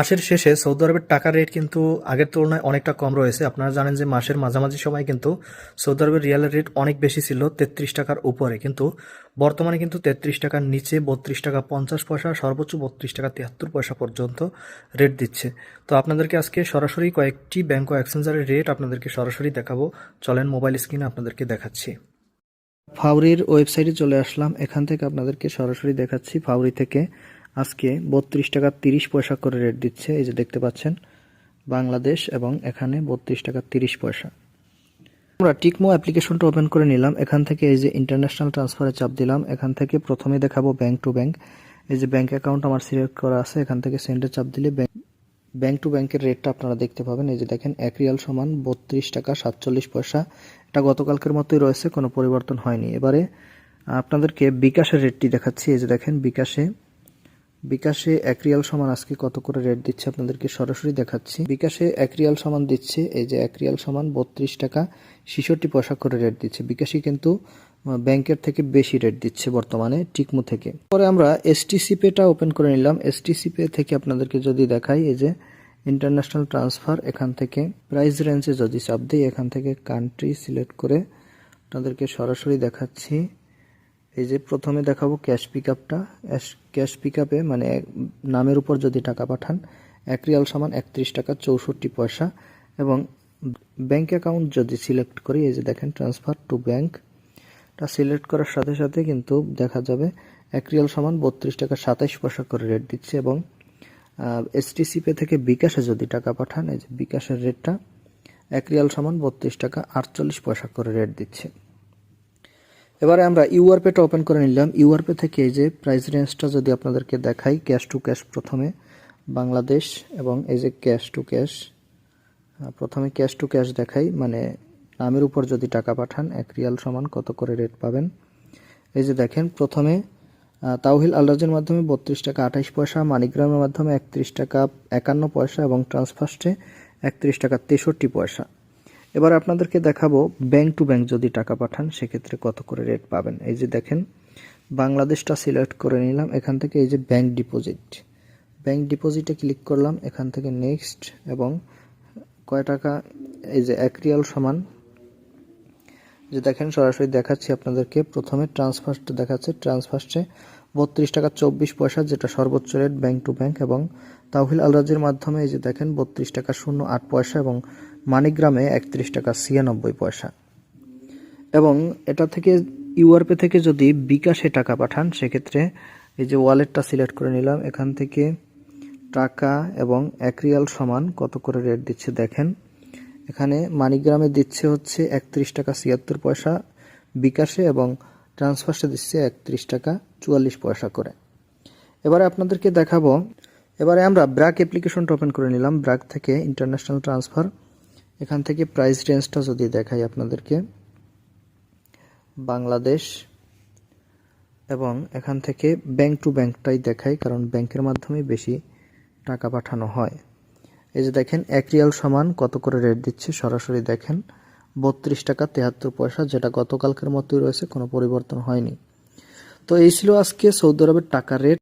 মাসের শেষে সৌদি আরবের টাকার রেট কিন্তু আগের তুলনায় অনেকটা কম রয়েছে। আপনারা জানেন যে মাসের মাঝামাঝি সময় কিন্তু সৌদি আরবের রিয়ালের রেট অনেক বেশি ছিল তেত্রিশ টাকার উপরে। কিন্তু বর্তমানে কিন্তু তেত্রিশ টাকার নিচে বত্রিশ টাকা পঞ্চাশ পয়সা, সর্বোচ্চ বত্রিশ টাকা তিয়াত্তর পয়সা পর্যন্ত রেট দিচ্ছে। তো আপনাদেরকে আজকে সরাসরি কয়েকটি ব্যাংক ও এক্সচেঞ্জারের রেট আপনাদেরকে সরাসরি দেখাবো। চলেন মোবাইল স্ক্রিনে আপনাদেরকে দেখাচ্ছি। ফাউরির ওয়েবসাইটে চলে আসলাম। এখান থেকে আপনাদেরকে সরাসরি দেখাচ্ছি ফাউরি থেকে। আজকে বত্রিশ টাকা তিরিশ পয়সা করে রেট দিচ্ছে। এই যে দেখতে পাচ্ছেন, বাংলাদেশ এবং এখানে বত্রিশ টাকা তিরিশ পয়সা। আমরা টিকমো অ্যাপ্লিকেশনটা ওপেন করে নিলাম। এখান থেকে এই যে ইন্টারন্যাশনাল ট্রান্সফারে চাপ দিলাম। এখান থেকে প্রথমে দেখাবো ব্যাংক টু ব্যাংক এই যে ব্যাংক অ্যাকাউন্ট আমার সিলেক্ট করা আছে, এখান থেকে সেন্ডে চাপ দিলে ব্যাংক টু ব্যাংকের রেটটা আপনারা দেখতে পাবেন। এই যে দেখেন, এক রিয়াল সমান বত্রিশ টাকা সাতচল্লিশ পয়সা। এটা গতকালকের মতোই রয়েছে, কোনো পরিবর্তন হয়নি। এবারে আপনাদেরকে বিকাশের রেটটি দেখাচ্ছি। এই যে দেখেন, বিকাশে বিকাশে এক রিয়াল সমান, আজকে কত করে রেট দিচ্ছে আপনাদেরকে সরাসরি দেখাচ্ছি। বিকাশে এক রিয়াল সমান দিচ্ছে, এই যে এক রিয়াল সমান বত্রিশ টাকা ছিষট্টি পয়সা করে রেট দিচ্ছে। বিকাশে কিন্তু ব্যাংকের থেকে বেশি রেট দিচ্ছে বর্তমানে টিকমু থেকে। পরে আমরা এসটিসি পেটা ওপেন করে নিলাম। এসটিসি পে থেকে আপনাদেরকে যদি দেখাই, এই যে ইন্টারন্যাশনাল ট্রান্সফার এখান থেকে প্রাইস রেঞ্জে যদি চাপ দিই, এখান থেকে কান্ট্রি সিলেক্ট করে আপনাদেরকে সরাসরি দেখাচ্ছি। এই যে প্রথমে দেখাবো ক্যাশ পিক আপটা ক্যাশ পিক আপে মানে নামের উপর যদি টাকা পাঠান, এক রিয়াল সমান একত্রিশ টাকা চৌষট্টি পয়সা এবং ব্যাংক অ্যাকাউন্ট যদি সিলেক্ট করি, এই যে দেখেন, ট্রান্সফার টু ব্যাংক, টা সিলেক্ট করার সাথে সাথে কিন্তু দেখা যাবে এক রিয়াল সমান বত্রিশ টাকা সাতাইশ পয়সা করে রেট দিচ্ছে এবং এসটিসি পে থেকে বিকাশে যদি টাকা পাঠান, এই যে বিকাশের রেটটা এক রিয়াল সমান বত্রিশ টাকা আটচল্লিশ পয়সা করে রেট দিচ্ছে। এবারে আমরা ইউআরপেটা ওপেন করে নিলাম। ইউআরপে থেকে এই যে প্রাইস রেঞ্জটা যদি আপনাদেরকে দেখাই ক্যাশ টু ক্যাশ প্রথমে বাংলাদেশ এবং এই যে ক্যাশ টু ক্যাশ প্রথমে ক্যাশ টু ক্যাশ দেখাই মানে নামের উপর যদি টাকা পাঠান, এক রিয়াল সমান কত করে রেট পাবেন? এই যে দেখেন, প্রথমে তাওহিল আলরাজের মাধ্যমে বত্রিশ টাকা আঠাইশ পয়সা, মানিগ্রামের মাধ্যমে একত্রিশ টাকা একান্ন পয়সা এবং ট্রান্সফার্স্টে একত্রিশ টাকা তেষট্টি পয়সা। এবার আপনাদেরকে দেখাবো ব্যাংক টু ব্যাংক যদি টাকা পাঠান, সেক্ষেত্রে কত করে রেট পাবেন। এই যে দেখেন, বাংলাদেশটা সিলেক্ট করে নিলাম, এখান থেকে এই যে ব্যাংক ডিপোজিট ব্যাংক ডিপোজিটে ক্লিক করলাম, এখান থেকে নেক্সট এবং কয় টাকা? এই যে এক রিয়াল সমান। যে দেখেন, সরাসরি দেখাচ্ছি আপনাদেরকে, প্রথমে ট্রান্সফার্স্ট দেখাচ্ছে ট্রান্সফার্স্টে বত্রিশ টাকা চব্বিশ পয়সা, যেটা সর্বোচ্চ রেট ব্যাংক টু ব্যাংক এবং তাহিল আলরাজের মাধ্যমে এই যে দেখেন, বত্রিশ টাকা শূন্য আট পয়সা এবং মানিগ্রামে একত্রিশ টাকা ছিয়ানব্বই পয়সা। এবং এটা থেকে ইউআরপে থেকে যদি বিকাশে টাকা পাঠান, সেক্ষেত্রে এই যে ওয়ালেটটা সিলেক্ট করে নিলাম, এখান থেকে টাকা এবং এক রিয়াল সমান কত করে রেট দিচ্ছে দেখেন। এখানে মানিগ্রামে দিচ্ছে হচ্ছে একত্রিশ টাকা ছিয়াত্তর পয়সা বিকাশে এবং ট্রান্সফার্সে দিচ্ছে একত্রিশ টাকা চুয়াল্লিশ পয়সা করে। এবারে আপনাদেরকে দেখাবো, এবারে আমরা ব্র্যাক অ্যাপ্লিকেশনটা ওপেন করে নিলাম, ব্র্যাক থেকে ইন্টারন্যাশনাল ট্রান্সফার। এখান থেকে প্রাইস রেঞ্জটা যদি দেখাই আপনাদেরকে, বাংলাদেশ এবং এখান থেকে ব্যাংক টু ব্যাংকটাই দেখাই, কারণ ব্যাংকের মাধ্যমে বেশি টাকা পাঠানো হয়। এই যে দেখেন, এক রিয়াল সমান কত করে রেট দিচ্ছে, সরাসরি দেখেন। বত্রিশ টাকা তেহাত্তর পয়সা, যেটা গতকালকের মতোই রয়েছে, কোনো পরিবর্তন হয়নি। তো এই ছিল আজকে সৌদি আরবের টাকার রেট